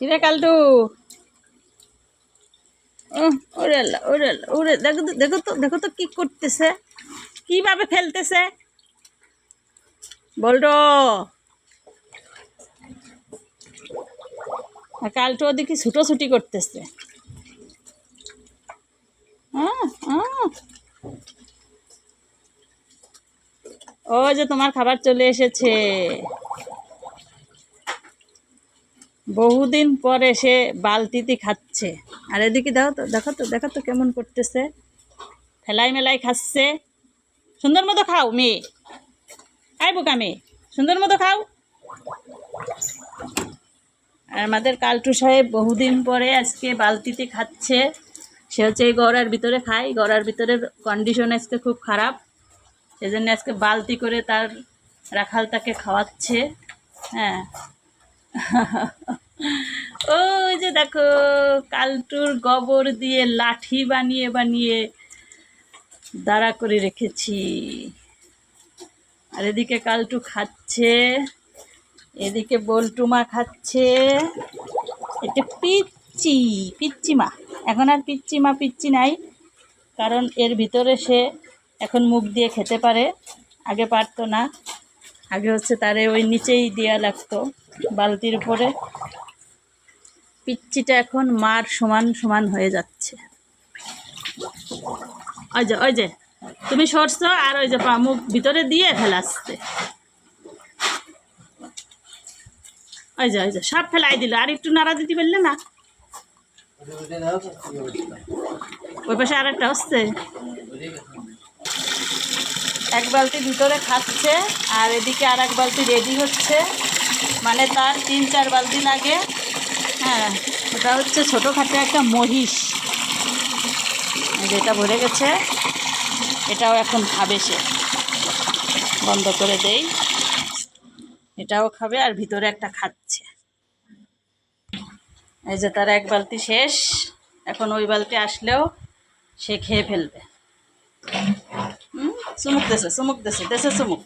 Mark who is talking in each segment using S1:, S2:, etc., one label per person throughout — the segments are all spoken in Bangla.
S1: কিরে কালটু? ওরে দেখো তো দেখো তো কি করতেছে। কীভাবে ফেলতেছে? বলটো। আর কালটু ওদিকে ছুটোছুটি করতেছে। ও যে তোমার খাবার চলে এসেছে। বহুদিন পরে সে বালতিতে খাচ্ছে। আর এদিকে দেখো তো দেখো তো দেখো তো কেমন করতেছে। ফেলাই মেলাই খাচ্ছে। সুন্দর মতো খাও, মেয়ে। আই বোকা মেয়ে, সুন্দর মতো খাও। আর আমাদের কালটু সাহেব বহুদিন পরে আজকে বালতিতে খাচ্ছে। সে হচ্ছে এই গড়ার ভিতরে খায়। গড়ার ভিতরে কন্ডিশন আজকে খুব খারাপ। সেজন্য আজকে বালতি করে তার রাখাল তাকে খাওয়াচ্ছে। হ্যাঁ। ওই যে দেখো, কালটুর গোবর দিয়ে লাঠি বানিয়ে বানিয়ে দাঁড়া করে রেখেছি। আর এদিকে কালটু খাচ্ছে, এদিকে বল্টুমা খাচ্ছে। এটা পিচ্চি পিচ্চি মা এখন আর পিচ্চি মা পিচ্চি নাই, কারণ এর ভিতরে সে এখন মুখ দিয়ে খেতে পারে, আগে পারতো না। আগে হচ্ছে তারে ওই নিচেই দেওয়া লাগতো, বালতির উপরে। পিচ্চিটা এখন মার সমান সমান হয়ে যাচ্ছে। ওই যে ওই যে, তুমি সরছো আর ওই যে মুখ ভিতরে দিয়ে ফেলাচ্ছে ওই যে ওই যে, সব ফেলাই দিল। আর একটু নাড়া দিতে পারলে না? ওই পাশে আর একটা হচ্ছে এক বালতি ভিতরে খাচ্ছে আর এদিকে আর এক বালতি রেডি হচ্ছে। মানে তার তিন চার বালতি লাগে। হ্যাঁ ওটা হচ্ছে ছোটোখাটো একটা মহিষ। যেটা ভরে গেছে। এটাও এখন খাবে সে। বন্ধ করে দেই। এটাও খাবে আর ভিতরে একটা খাচ্ছে। এই যে তার এক বালতি শেষ। এখন ওই বালতি আসলেও সে খেয়ে ফেলবে। চুমুক দেশে চুমুক দেছে দেছে চুমুক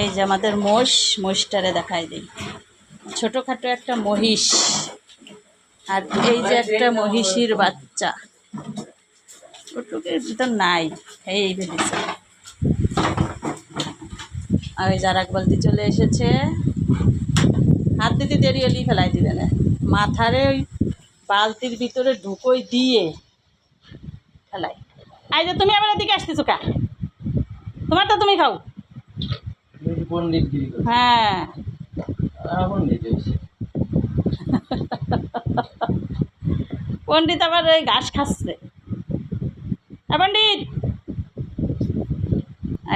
S1: এই যে আমাদের মোষ, মোষটারে দেখাই দিই। ছোটোখাটো একটা মহিষ, আর এই যে একটা মহিষীর বাচ্চা। ওটুকের ভিতর নাই, এই ফেলেছে আর ওই যার এক বালতি চলে এসেছে। হাত দিতে দেরি হলেই ফেলাই দিবে মাথারে ওই বালতির ভিতরে ঢুকোই দিয়ে ফেলাই। এই যে তুমি আবার এদিকে আসতেছো কা? তোমারটা তুমি খাও। হ্যাঁ।
S2: পণ্ডিত
S1: আবার ওই ঘাস খাচ্ছে। পণ্ডিত।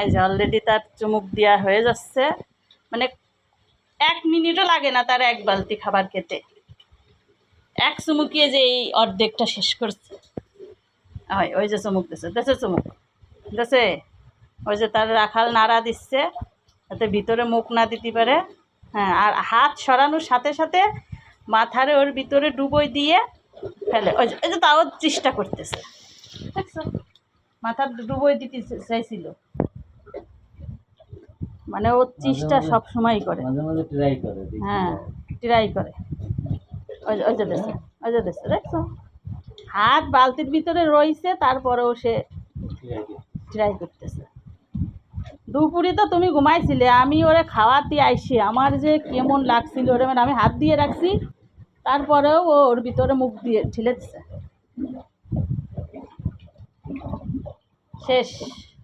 S1: এই যে অলরেডি তার চুমুক দেওয়া হয়ে যাচ্ছে। মানে এক মিনিটও লাগে না তার এক বালতি খাবার খেতে। এক চুমুকিয়ে যে এই অর্ধেকটা শেষ করছে। হয় ওই যে চুমুক দিছে। দেশে চুমুক। দেশে ওই যে তার রাখাল নাড়া দিচ্ছে যাতে ভিতরে মুখ না দিতে পারে। হ্যাঁ আর হাত সরানোর সাথে সাথে মাথারে ওর ভিতরে ডুবোই দিয়ে ফেলে। ওই যে তাও চেষ্টা করতেছে। দেখছ? মাথার ডুবোই দিতে চাইছিল। মানে ও চেষ্টা সব সময় করে। হ্যাঁ ট্রাই করে। ওই যে ওই যে দেখছ ওই যে দেখছ দেখছ? হাত বালতির ভিতরে রয়েছে তারপরেও সে ট্রাই করতেছে। দুপুরে তো তুমি ঘুমাইছিলে আমি ওরে খাওয়াতে আইসি আমার যে কেমন লাগছিল ওরে মানে আমি হাত দিয়ে রাখছি তারপরেও ও ওর ভিতরে মুখ দিয়ে ঠেলে দিচ্ছে শেষ।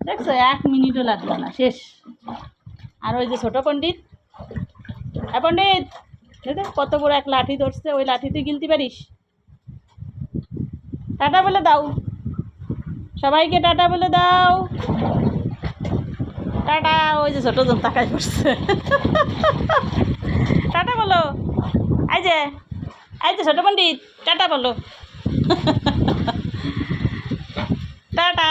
S1: দেখছ এক মিনিটও লাগল না শেষ। আর ওই যে ছোট পণ্ডিত হ্যাঁ পণ্ডিত দেখে কত বড় এক লাঠি ধরছে ওই লাঠিতে গিলতে পারিস? টাটা বলে দাও। সবাইকে টাটা বলে দাও। টাটা, ওই যে ছোটো জন তাকাই করছে টাটা বলো। এই যে এই যে ছোটো পণ্ডিত, টাটা বলো। টাটা।